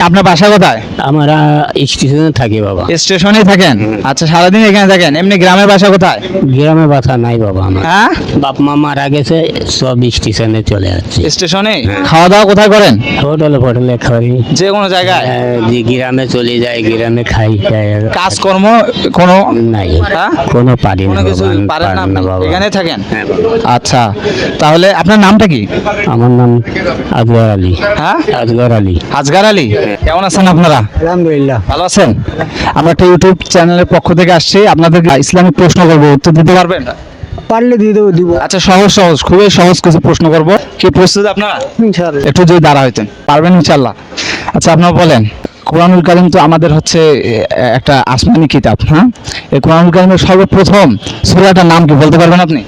আপনার বাসা কোথায়? আমরা স্টেশনে থাকি বাবা। স্টেশনে থাকেন? আচ্ছা সারাদিন এখানে থাকেন? এমনি গ্রামের বাসা কোথায়? গ্রামের বাসা নাই বাবা আমার। হ্যাঁ? বাপ মা মারা গেছে সব স্টেশনে চলে যাচ্ছে। স্টেশনে খাওয়া দাওয়া কোথায় করেন? হোটেলে ফোটেলে খাই। যে কোনো জায়গায়? আহ, যে গ্রামে চলে যায় গ্রামে খাই খাই। কাজকর্ম কোনো? নাই। হ্যাঁ? কোনো পারি না কোনো কিছু বাবা, না না আপনি? বাবা। এখানে থাকেন? হ্যাঁ বাবা। আচ্ছা তাহলে আপনার নামটা কি? আমার নাম আজগর আলী। হ্যাঁ? আজগর আলী। আজগার আলী? কেমন আছেন আপনারা? আলহামদুলিল্লাহ। ভালো আছেন? আমরা একটা ইউটিউব চ্যানেলের পক্ষ থেকে আসছি। আপনাদের ইসলামিক প্রশ্ন করব উত্তর দিতে পারবেন? পারলে দিয়ে দেবো দিব। আচ্ছা সহজ সহজ খুবই সহজ কিছু প্রশ্ন করব। কি প্রস্তুত আপনারা? ইনশাআল্লাহ। একটু যদি দাঁড়া হইতেন। পারবেন আচ্ছা আপনারা বলেন কোরআনুল কারিম তো আমাদের হচ্ছে একটা আসমানি কিতাব হ্যাঁ? এই কোরআনুল কারিমের সর্বপ্রথম সূরাটার নাম কি বলতে পারবেন আপনি?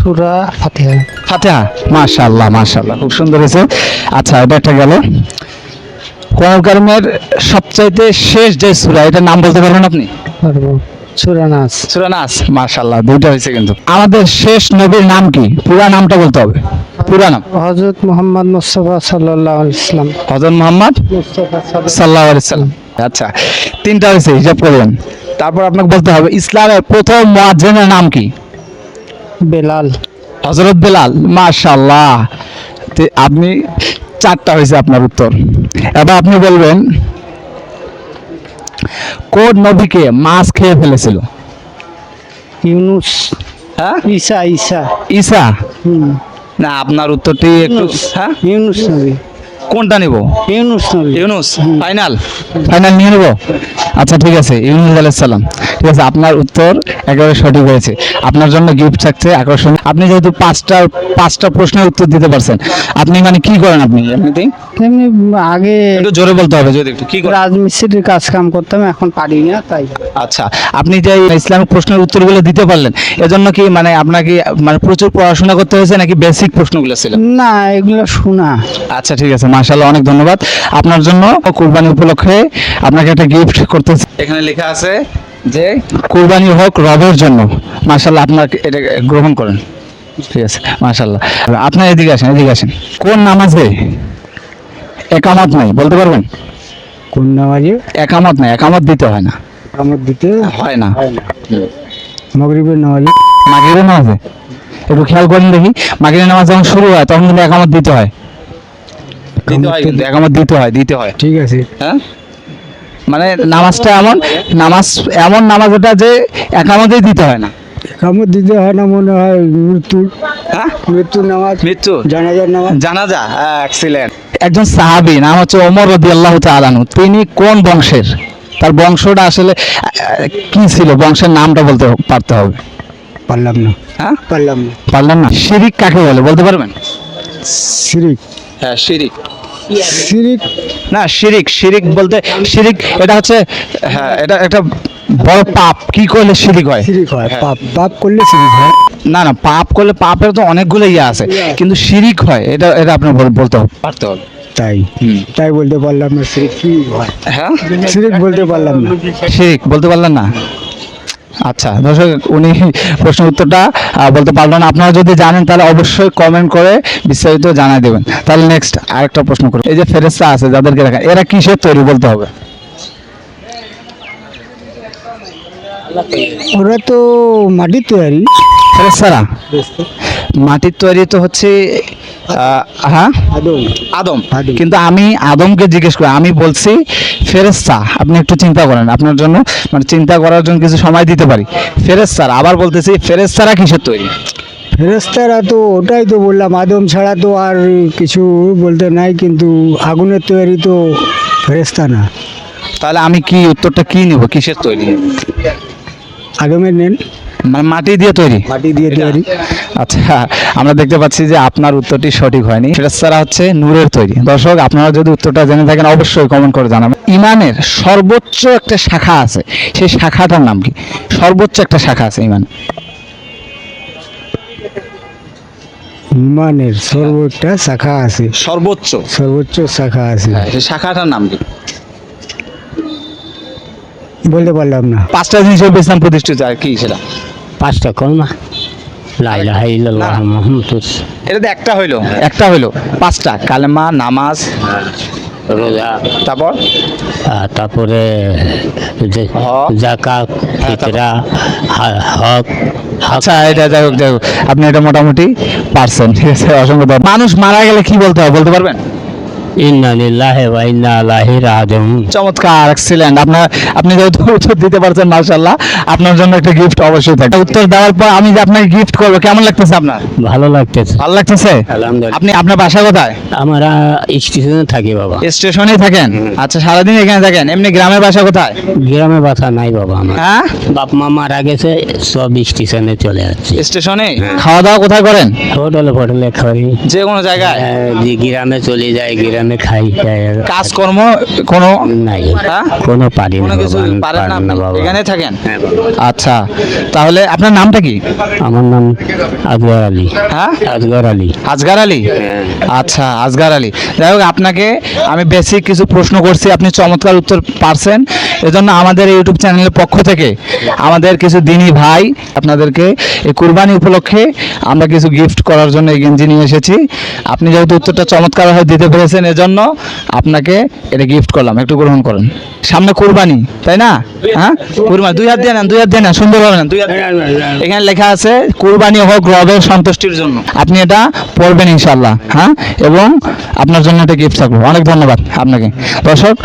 সুরা ফাতিহা। ফাতিহা মাশাআল্লাহ মাশাআল্লাহ খুব সুন্দর হয়েছে। আচ্ছা এটা একটা গেল। কোরআনুল কারিমের সবচাইতে শেষ যে সূরা এটার নাম বলতে পারবেন আপনি? পারব। সুরা নাস। সূরা নাস মাশাআল্লাহ দুইটা হয়েছে কিন্তু। আমাদের শেষ নবীর নাম কি? পুরা নামটা বলতে হবে। পুরা নাম। হজরত মোহাম্মদ মুস্তফা সাল্লাহ ইসলাম হযরত মুহাম্মদ মুস্তফা সাল্লাহ সাল্লাম। আচ্ছা তিনটা হয়েছে হিসাব করবেন। তারপর আপনাকে বলতে হবে ইসলামের প্রথম মুয়াজ্জিনের নাম কি? বেলাল। হজরত বেলাল মাশাল্লাহ তে আপনি চারটা হয়েছে আপনার উত্তর। এবার আপনি বলবেন কোন নদীকে মাছ খেয়ে ফেলেছিল? ইউনুস হ্যাঁ? ঈসা ঈসা। ঈসা? না আপনার উত্তরটি একটু হ্যাঁ? ইউনুস নবী। কোনটা নিব? ইউনুস ইউনুস ফাইনাল। ফাইনাল নিয়ে নেব? আচ্ছা ঠিক আছে ইউনুস আলাইহিস সালাম। ঠিক আছে আপনার উত্তর একেবারে সঠিক হয়েছে। আপনার জন্য গিফট থাকছে আকর্ষণ। আপনি যেহেতু পাঁচটা পাঁচটা প্রশ্নের উত্তর দিতে পারছেন আপনি মানে কি করেন আপনি এমনিতেই? এমনি আগে একটু জোরে বলতে হবে যদি একটু কি করেন? রাজমিস্ত্রির কাজ কাম করতাম এখন পারি না তাই। আচ্ছা আপনি যে ইসলামিক প্রশ্নের উত্তরগুলো দিতে পারলেন এজন্য কি মানে আপনাকে মানে প্রচুর পড়াশোনা করতে হয়েছে নাকি বেসিক প্রশ্নগুলো ছিল? না এগুলো শোনা। আচ্ছা ঠিক আছে মাশাআল্লাহ অনেক ধন্যবাদ। আপনার জন্য কুরবানি উপলক্ষে আপনাকে একটা গিফট করতেছি। এখানে লেখা আছে যে কুরবানি হোক রবের জন্য। মাশাআল্লাহ আপনাকে এটা গ্রহণ করেন? ঠিক আছে মাশাআল্লাহ। আপনার এদিকে আসেন এদিকে আসেন। কোন নামাজে একামত নাই বলতে পারবেন? কোন নামাজে? একামত নাই একামত দিতে হয় না। আমার দিতে হয় না। মগরিবের নামাজে? মাগরিবের নামাজে? একটু খেয়াল করেন দেখি। মাগরিবের নামাজ যখন শুরু হয় তখন কিন্তু একামত দিতে হয়। দিতে হয়। কিন্তু একামত দিতে হয় দিতে হয়। ঠিক আছে। হ্যাঁ? মানে নামাজটা এমন নামাজ এমন নামাজ এটা যে একামতেই দিতে হয় না। কামড় দিতে হয় না মনে হয় মৃত্যু। হ্যাঁ? মৃত্যুর নামাজ মৃত্যু? জানাজার নামাজ। জানাজা? এক্সিলেন্ট একজন সাহাবী নাম হচ্ছে ওমর রাদিয়াল্লাহু তাআলা আনহু তিনি কোন বংশের? তার বংশটা আসলে কি ছিল? বংশের নামটা বলতে পারতে হবে। পারলাম না। হ্যাঁ? পারলাম না। পারলেন না? শিরিক কাকে বলে? বলতে পারবেন? শিরিক। হ্যাঁ শিরিক। শিরিক? না শিরিক শিরিক বলতে শিরিক এটা হচ্ছে হ্যাঁ এটা একটা বড় পাপ। কি করলে শিরিক হয়? শিরিক হয় পাপ পাপ করলে শিরিক হয়। না না পাপ করলে পাপের তো অনেকগুলো ইয়ে আছে কিন্তু শিরিক হয় এটা এটা আপনার বল- বলতে হবে। পারতে হবে। তাই তাই বলতে পারলাম না শিরিক কি হয়। হ্যাঁ? শিরিক বলতে পারলাম না। শিরিক বলতে পারলেন না? আচ্ছা দর্শক উনি প্রশ্ন উত্তরটা বলতে পারলেন আপনারা যদি জানেন তাহলে অবশ্যই কমেন্ট করে বিস্তারিত জানাই দেবেন। তাহলে নেক্সট আরেকটা প্রশ্ন করুন এই যে ফেরেস্তা আছে যাদেরকে দেখেন এরা কিসের তৈরি বলতে হবে? ওরা তো মাটির তৈরি। ফেরেস্তারা মাটির তৈরি তো হচ্ছে হ্যাঁ? আদম। আদম। কিন্তু আমি আদমকে জিজ্ঞেস করি আমি বলছি ফেরেস্তা আপনি একটু চিন্তা করেন আপনার জন্য মানে চিন্তা করার জন্য কিছু সময় দিতে পারি। ফেরেস্তারা আবার বলতেছি ফেরেস্তারা কিসের তৈরি? ফেরেস্তারা তো ওটাই তো বললাম আদম ছাড়া তো আর কিছু বলতে নাই কিন্তু আগুনের তৈরি তো ফেরেস্তা না। তাহলে আমি কি উত্তরটা কি নিব? কিসের তৈরি? আদমের নেন। মানে মাটি দিয়ে তৈরি? মাটি দিয়ে তৈরি। আচ্ছা আমরা দেখতে পাচ্ছি যে আপনার উত্তরটি সঠিক হয়নি। ফেরেস্তারা হচ্ছে নূরের তৈরি। দর্শক আপনারা যদি উত্তরটা জেনে থাকেন অবশ্যই কমেন্ট করে জানাবেন। ইমানের সর্বোচ্চ একটা শাখা আছে। সেই শাখাটার নাম কি? সর্বোচ্চ একটা শাখা আছে ইমান। ইমানের সর্বোচ্চ শাখা আছে। সর্বোচ্চ? সর্বোচ্চ শাখা আছে। হ্যাঁ সেই শাখাটার নাম কি? বলতে পারলাম না। পাঁচটা জিনিস ইসলাম প্রতিষ্ঠিত। আর কি সেটা? পাঁচটা কলমা এটা তো একটা হইল। একটা হইল। পাঁচটা। কালেমা নামাজ। রোজা। তারপর? তারপরে। জাকাত হ্যাঁ, ফিতরা হক। আচ্ছা এটা যাই হোক যাই হোক। আপনি এটা মোটামুটি পারছেন। ঠিক আছে অসংখ্য মানুষ মারা গেলে কি বলতে হবে বলতে পারবেন? চমৎকার এক্সিলেন্ট আপনার আপনি যেহেতু উত্তর দিতে পারছেন মার্শাল্লাহ আপনার জন্য একটা গিফট অবশ্যই থাকে উত্তর দেওয়ার পর আমি যে আপনাকে গিফট করব কেমন লাগতেছে আপনার? ভালো লাগতেছে। ভালো লাগতেছে? আপনি আপনার বাসা কোথায়? আমরা স্টেশনে থাকি বাবা। স্টেশনে থাকেন? আচ্ছা সারাদিন এখানে থাকেন? এমনি গ্রামের বাসা কোথায়? গ্রামে বাসা নাই বাবা আমার। হ্যাঁ? বাপ মা মারা গেছে সব স্টেশনে চলে যাচ্ছে। স্টেশনে? খাওয়া দাওয়া কোথায় করেন? হোটেলে ফোটেলে খাই। যে কোনো জায়গায় গ্রামে চলে যায় গ্রামে খাই খাই। কাজকর্ম কোনো নাই। হ্যাঁ? কোনো পারি কোনো না কিছু বাবা, আমি পারেন না আপনি? এখানে থাকেন? হ্যাঁ আচ্ছা তাহলে আপনার নামটা কি? আমার নাম আজগর আলী। হ্যাঁ? আজগর আলী। আজগার আলী? আচ্ছা আজগার আলী। যাই হোক আপনাকে আমি বেসিক কিছু প্রশ্ন করছি আপনি চমৎকার উত্তর পারছেন। এজন্য আমাদের ইউটিউব চ্যানেলের পক্ষ থেকে আমাদের কিছু দিনী ভাই আপনাদেরকে এই কুরবানি উপলক্ষে আমরা কিছু গিফট করার জন্য এই গেঞ্জি নিয়ে এসেছি। আপনি যেহেতু উত্তরটা চমৎকার চমৎকারভাবে দিতে পেরেছেন এজন্য আপনাকে এটা গিফট করলাম একটু গ্রহণ করুন। সামনে কুরবানি তাই না? হ্যাঁ? কুরবানি দুই হাত দিয়ে নেন দুই হাত দিয়ে নেন সুন্দর হবে না? দুই হাত এখানে লেখা আছে কুরবানি হোক রবের সন্তুষ্টির জন্য। আপনি এটা পড়বেন ইনশাল্লাহ হ্যাঁ? এবং আপনার জন্য একটা গিফট থাকবে। অনেক ধন্যবাদ আপনাকে। দর্শক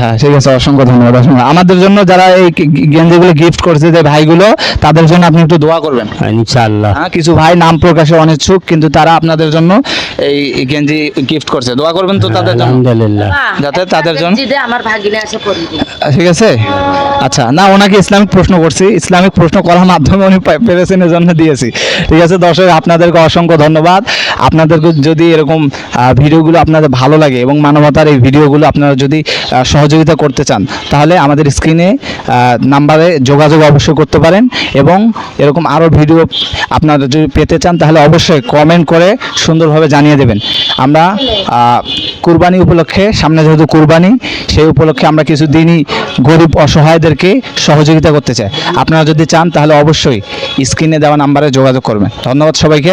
হ্যাঁ ঠিক আছে অসংখ্য ধন্যবাদ। অসংখ্য আমাদের জন্য যারা এই গেঞ্জিগুলো গিফট করেছে যে ভাইগুলো তাদের জন্য আপনি একটু দোয়া করবেন। ইনশাআল্লাহ। হ্যাঁ কিছু ভাই নাম প্রকাশে অনিচ্ছুক কিন্তু তারা আপনাদের জন্য এই গেঞ্জি গিফট করছে। দোয়া করবেন। তো তাদের জন্য? আলহামদুলিল্লাহ। যাতে তাদের জন্য জিদে আমার ভাগিনে আছে পড়ি ঠিক আছে? আচ্ছা না ওনাকে ইসলামিক প্রশ্ন করছি। ইসলামিক প্রশ্ন করার মাধ্যমে উনি পেরেছেন এজন্য দিয়েছি। ঠিক আছে দর্শক আপনাদেরকে অসংখ্য ধন্যবাদ। আপনাদেরকে যদি এরকম ভিডিওগুলো আপনাদের ভালো লাগে এবং মানবতার এই ভিডিওগুলো আপনারা যদি সহযোগিতা করতে চান, তাহলে আমাদের স্ক্রিনে নাম্বারে যোগাযোগ অবশ্যই করতে পারেন এবং এরকম আরও ভিডিও আপনারা যদি পেতে চান, তাহলে অবশ্যই কমেন্ট করে সুন্দরভাবে জানিয়ে দেবেন। আমরা কুরবানি উপলক্ষে, সামনে যেহেতু কুরবানি, সেই উপলক্ষে আমরা কিছু দিনই গরিব অসহায়দেরকে সহযোগিতা করতে চাই। আপনারা যদি চান, তাহলে অবশ্যই স্ক্রিনে দেওয়া নাম্বারে যোগাযোগ করবেন। ধন্যবাদ সবাইকে।